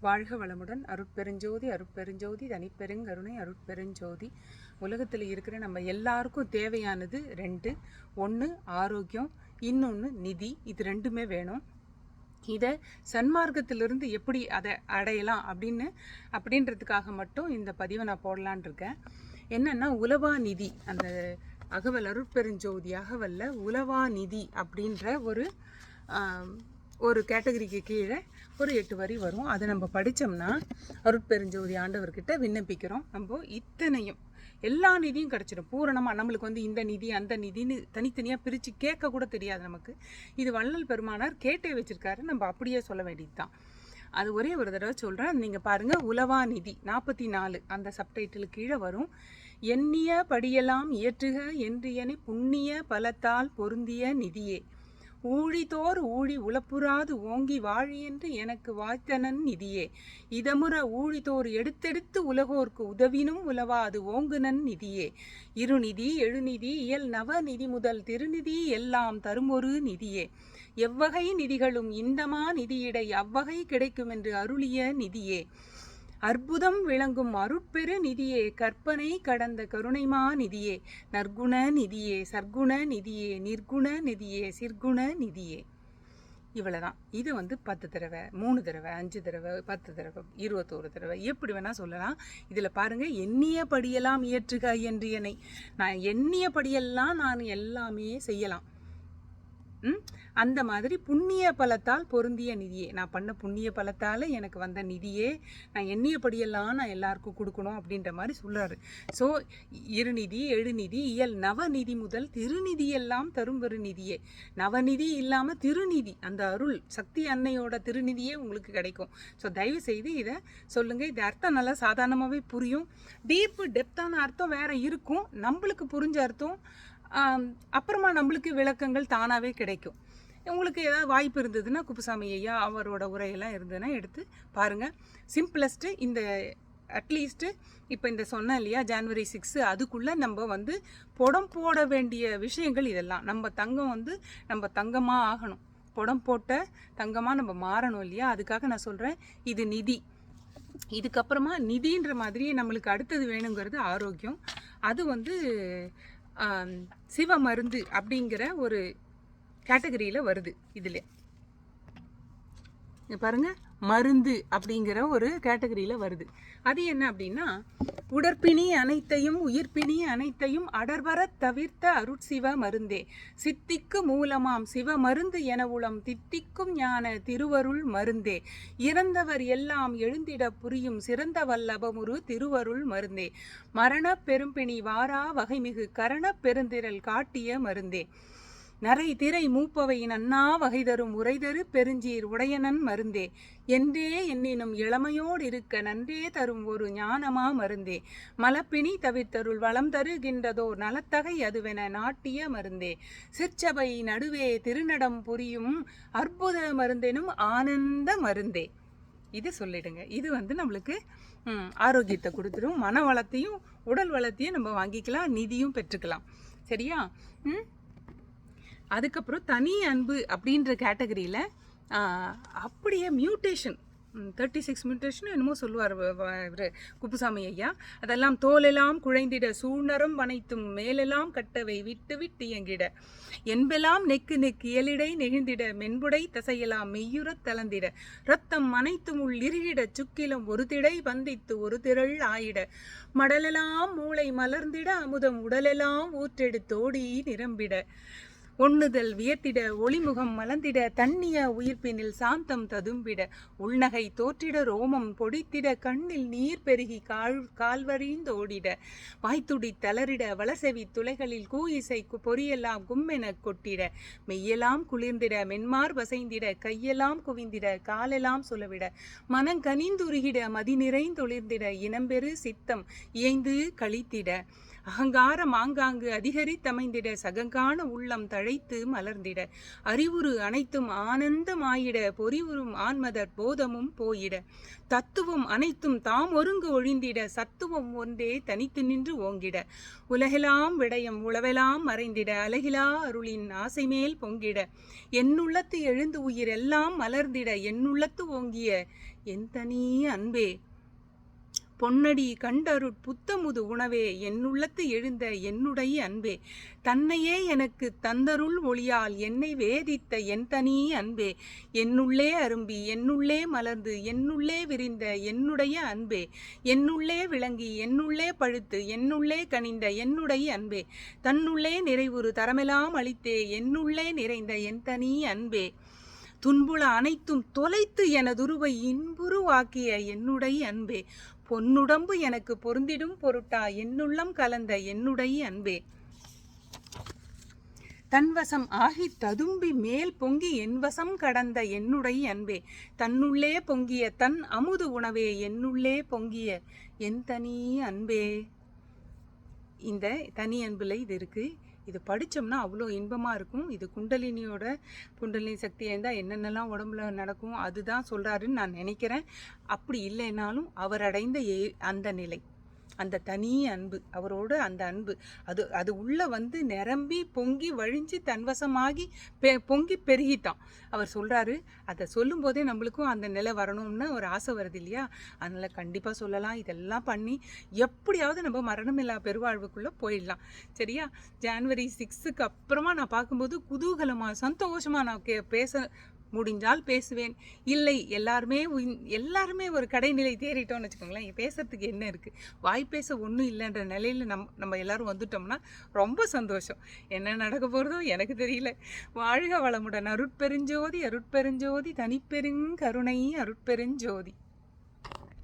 வாழ்க வளமுடன். அருட்பெருஞ்சோதி அருட்பெருஞ்சோதி தனிப்பெருங்கருணை அருட்பெருஞ்சோதி. உலகத்தில் இருக்கிற நம்ம எல்லாருக்கும் தேவையானது ரெண்டு. ஒன்று ஆரோக்கியம். இன்னொன்று நிதி. இது ரெண்டுமே வேணும். இதை சன்மார்க்கத்திலிருந்து எப்படி அதை அடையலாம் அப்படின்னு அப்படின்றதுக்காக மட்டும் இந்த பதிவை நான் போடலான் இருக்கேன். உலவா நிதி. அந்த அகவல் அருட்பெருஞ்சோதி அகவல்ல உலவா நிதி அப்படின்ற ஒரு ஒரு கேட்டகரிக்கு கீழே ஒரு எட்டு வரி வரும். அதை நம்ம படித்தோம்னா அருட்பெருஞ்சோதி ஆண்டவர்கிட்ட விண்ணப்பிக்கிறோம். நம்ம இத்தனையும் எல்லா நிதியும் கிடச்சிடும். பூரணமாக நம்மளுக்கு வந்து இந்த நிதி அந்த நிதின்னு தனித்தனியாக பிரித்து கேட்க கூட தெரியாது நமக்கு. இது வள்ளல் பெருமானார் கேட்டே வச்சுருக்காரு. நம்ம அப்படியே சொல்ல வேண்டியது தான் அது ஒரே ஒரு தடவை சொல்கிறேன் நீங்கள் பாருங்கள் உலவா நிதி நாற்பத்தி நாலு அந்த சப்டைட்டில் கீழே வரும். எண்ணிய படியெல்லாம் இயற்றுக என்றியனை புண்ணிய பலத்தால் பொருந்திய நிதியே. ஊழிதோர் ஊழி உளப்புறாது ஓங்கி வாழி என்று எனக்கு வாய்த்தனன் நிதியே. இதமுற ஊழிதோர் எடுத்தெடுத்து உலகோர்க்கு உதவினும் உலவாது ஓங்குனன் நிதியே. இருநிதி எழுநிதி இயல் நவநிதி முதல் திருநிதி எல்லாம் தருமொரு நிதியே. எவ்வகை நிதிகளும் இந்தமா நிதியிடை அவ்வகை கிடைக்கும் என்று அருளிய நிதியே. அற்புதம் விளங்கும் அருட்பெரு நிதியே கற்பனை கடந்த கருணைமா நிதியே. நற்குண நிதியே சர்க்குண நிதியே நிர்குண நிதியே சிற்குண நிதியே. இவ்வளோதான் இது வந்து பத்து தடவை மூணு தடவை அஞ்சு தடவை பத்து தடவை இருபத்தோரு தடவை எப்படி வேணால் சொல்லலாம். இதில் பாருங்க எண்ணிய படியெல்லாம் இயற்றுக என்று என்னை. நான் எண்ணிய படியெல்லாம் நான் எல்லாமே செய்யலாம். அந்த மாதிரி புண்ணிய பலத்தால் பொருந்திய நிதியே. நான் பண்ண புண்ணிய பலத்தால் எனக்கு வந்த நிதியே. நான் எண்ணியபடியெல்லாம் நான் எல்லாருக்கும் கொடுக்கணும் அப்படின்ற மாதிரி சொல்கிறாரு ஸோ இருநிதி எழுநிதி இயல் நவநிதி முதல் திருநிதி எல்லாம் தரும் பெரு நிதியே. நவநிதி இல்லாமல் திருநிதி அந்த அருள் சக்தி அன்னையோட திருநிதியே உங்களுக்கு கிடைக்கும். ஸோ தயவு செய்து இதை சொல்லுங்கள் இது அர்த்தம் நல்லா சாதாரணமாகவே புரியும். டீப்பு டெப்த்தான அர்த்தம் வேறு இருக்கும். நம்மளுக்கு புரிஞ்ச அர்த்தம் அப்புறமா நம்மளுக்கு விளக்கங்கள் தானாகவே கிடைக்கும். உங்களுக்கு ஏதாவது வாய்ப்பு இருந்ததுன்னா குப்புசாமி ஐயா அவரோட உரையெல்லாம் இருந்ததுன்னா எடுத்து பாருங்கள் சிம்பிளஸ்ட்டு இந்த அட்லீஸ்ட்டு இப்போ இந்த சொன்னேன் இல்லையா ஜான்வரி சிக்ஸு அதுக்குள்ளே நம்ம வந்து புடம் போட வேண்டிய விஷயங்கள் இதெல்லாம். நம்ம தங்கம் வந்து நம்ம தங்கமாக ஆகணும். புடம் போட்ட தங்கமாக நம்ம மாறணும் இல்லையா? அதுக்காக நான் சொல்கிறேன் இது நிதி. இதுக்கப்புறமா நிதின்ற மாதிரி நம்மளுக்கு அடுத்தது வேணுங்கிறது ஆரோக்கியம். அது வந்து சிவ மருந்து அப்படிங்கிற ஒரு கேட்டகரியில் வருது இதில். பாருங்கள் மருந்து அப்படிங்கிற ஒரு கேட்டகரியில் வருது. அது என்ன அப்படின்னா உடற்பிணி அனைத்தையும் உயிர்ப்பிணி அனைத்தையும் அடர்வரத் தவிர்த்த அருட்சிவ மருந்தே. சித்திக்கு மூலமாம் சிவ மருந்து என உளம் தித்திக்கும் ஞான திருவருள் மருந்தே. இறந்தவர் எல்லாம் எழுந்திட புரியும் சிறந்த வல்லபமுரு திருவருள் மருந்தே. மரணப் பெரும்பிணி வாரா வகைமிகு கரண பெருந்திரல் காட்டிய மருந்தே. நரை திரை மூப்பவையின் அண்ணா வகை தரும் உரைதரு பெருஞ்சீர் உடையனன் மருந்தே. என்றே என்னினும் இளமையோடு இருக்க நன்றே தரும் ஒரு ஞானமா மருந்தே. மலப்பிணி தவிர்த்தருள் வளம் தருகின்றதோர் நலத்தகை அதுவென நாட்டிய மருந்தே. சிற்சபை நடுவே திருநடம் புரியும் அற்புத மருந்தெனும் ஆனந்த மருந்தே. இது சொல்லிடுங்க. இது வந்து நம்மளுக்கு ஆரோக்கியத்தை கொடுத்துரும் மன வளத்தையும் உடல் வளத்தையும் நம்ம வாங்கிக்கலாம் நிதியும் பெற்றுக்கலாம். சரியா? ம்? அதுக்கப்புறம் தனி அன்பு அப்படின்ற கேட்டகரியில் அப்படியே மியூட்டேஷன் தேர்ட்டி சிக்ஸ் மியூட்டேஷன் என்னமோ சொல்லுவார் இவர் குப்புசாமி ஐயா. அதெல்லாம் தோலெல்லாம் குழைந்திட சூழ்நரம் வனைத்தும் மேலெல்லாம் கட்டவை விட்டு விட்டு இயங்கிட. என்பெல்லாம் நெக்கு நெக்கு எலிடை நெகிழ்ந்திட மென்புடை தசையெல்லாம் மெய்யுறத் தளர்ந்திட. ரத்தம் அனைத்தும் உள் இருகிட சுக்கிலம் ஒரு திடை பந்தித்து ஒரு திரள் ஆயிட. மடலெல்லாம் மூளை மலர்ந்திட அமுதம் உடலெல்லாம் ஊற்றெடுத்தோடி நிரம்பிட. ஒண்ணுதல் வியத்திட ஒளிமுகம் மலர்ந்திட தண்ணிய உயிர்ப்பினில் சாந்தம் ததும்பிட உள்நகை தோற்றிட ரோமம் பொடித்திட கண்ணில் நீர் பெருகி கால் கால்வரிந்தோடிட வாய்த்துடி தளரிட வளசெவி துளைகளில் கூயிசை பொறியெல்லாம் பொரியெல்லாம் கொட்டிட மெய்யெல்லாம் குளிர்ந்திட மென்மார் வசைந்திட கையெல்லாம் குவிந்திட காலெல்லாம் சுலவிட மனங்கனிந்துருகிட மதி நிறைந்தொளிர்ந்திட இனம்பெரு சித்தம் இயைந்து கழித்திட அகங்கார மாங்காங்கு அதிகரித்தமைந்திட சகங்கான உள்ளம் தழைத்து மலர்ந்திட. அறிவுறு அனைத்தும் ஆனந்தமாயிட பொறிவுறும் ஆன்மதர் போதமும் போயிட. தத்துவம் அனைத்தும் தாம் ஒருங்கு ஒழிந்திட சத்துவம் ஒன்றே தனித்து நின்று ஓங்கிட. உலகெலாம் விடயம் உளவெலாம் மறைந்திட அலகிலா அருளின் ஆசைமேல் பொங்கிட. என்னுள்ளத்து எழுந்து உயிர் எல்லாம் மலர்ந்திட என்னுள்ளத்து ஓங்கிய என் தனி அன்பே. பொன்னடி கண்டருட் புத்தமுது உணவே என்னுள்ளத்து எழுந்த என்னுடைய அன்பே. தன்னையே எனக்கு தந்தருள் ஒளியால் என்னை வேதித்த என் தனி அன்பே. என்னுள்ளே அரும்பி என்னுள்ளே மலர்ந்து என்னுள்ளே விரிந்த என்னுடைய அன்பே. என்னுள்ளே விளங்கி என்னுள்ளே பழுத்து என்னுள்ளே கனிந்த என்னுடைய அன்பே. தன்னுள்ளே நிறைவுறு தரமெல்லாம் அளித்தே என்னுள்ளே நிறைந்த என் தனி அன்பே. துன்புல அனைத்தும் தொலைத்து எனதுருவை இன்புருவாக்கிய என்னுடைய அன்பே. பொன்னுடம்பு எனக்கு பொருந்திடும் பொருட்டா என்னுள்ளம் கலந்த என்னுடைய அன்பே. தன்வசம் ஆகி ததும்பி மேல் பொங்கி என்வசம் கடந்த என்னுடைய அன்பே. தன்னுள்ளே பொங்கிய தன் அமுது உணவே என்னுள்ளே பொங்கிய என் தனி அன்பே. இந்த தனி அன்புல இது இருக்குது இது படித்தோம்னா அவ்வளோ இன்பமாக இருக்கும். இது குண்டலினியோட குண்டலினி சக்தி இருந்தால் என்னென்னலாம் உடம்புல நடக்கும் அதுதான் சொல்கிறாருன்னு நான் நினைக்கிறேன். அப்படி இல்லைனாலும் அவர் அடைந்த ஏ அந்த நிலை. அந்த தனி அன்பு அவரோட அந்த அன்பு. அது அது உள்ளே வந்து நிரம்பி பொங்கி வழிஞ்சு தன்வசமாகி பெ பொங்கி பெருகிட்டான். அவர் சொல்கிறாரு அதை சொல்லும்போதே நம்மளுக்கும் அந்த நிலை வரணும்னு ஒரு ஆசை வருது இல்லையா? அதனால் கண்டிப்பாக சொல்லலாம். இதெல்லாம் பண்ணி எப்படியாவது நம்ம மரணமில்லா பெருவாழ்வுக்குள்ளே போயிடலாம். சரியா? ஜான்வரி சிக்ஸுக்கு அப்புறமா நான் பார்க்கும்போது குதூகலமாக சந்தோஷமாக நான் கே பேச முடிஞ்சால் பேசுவேன். இல்லை எல்லாருமே எல்லாருமே ஒரு கடைநிலை தேறிட்டோம்னு வச்சுக்கோங்களேன் பேசுறதுக்கு என்ன இருக்குது வாய் பேச ஒன்றும் இல்லைன்ற நிலையில் நம் நம்ம எல்லாரும் வந்துட்டோம்னா ரொம்ப சந்தோஷம். என்ன நடக்க போகிறதோ எனக்கு தெரியல. வாழ்க வளமுடன். அருட்பெருஞ்சோதி அருட்பெருஞ்சோதி தனிப்பெருங்கருணை அருட்பெருஞ்சோதி.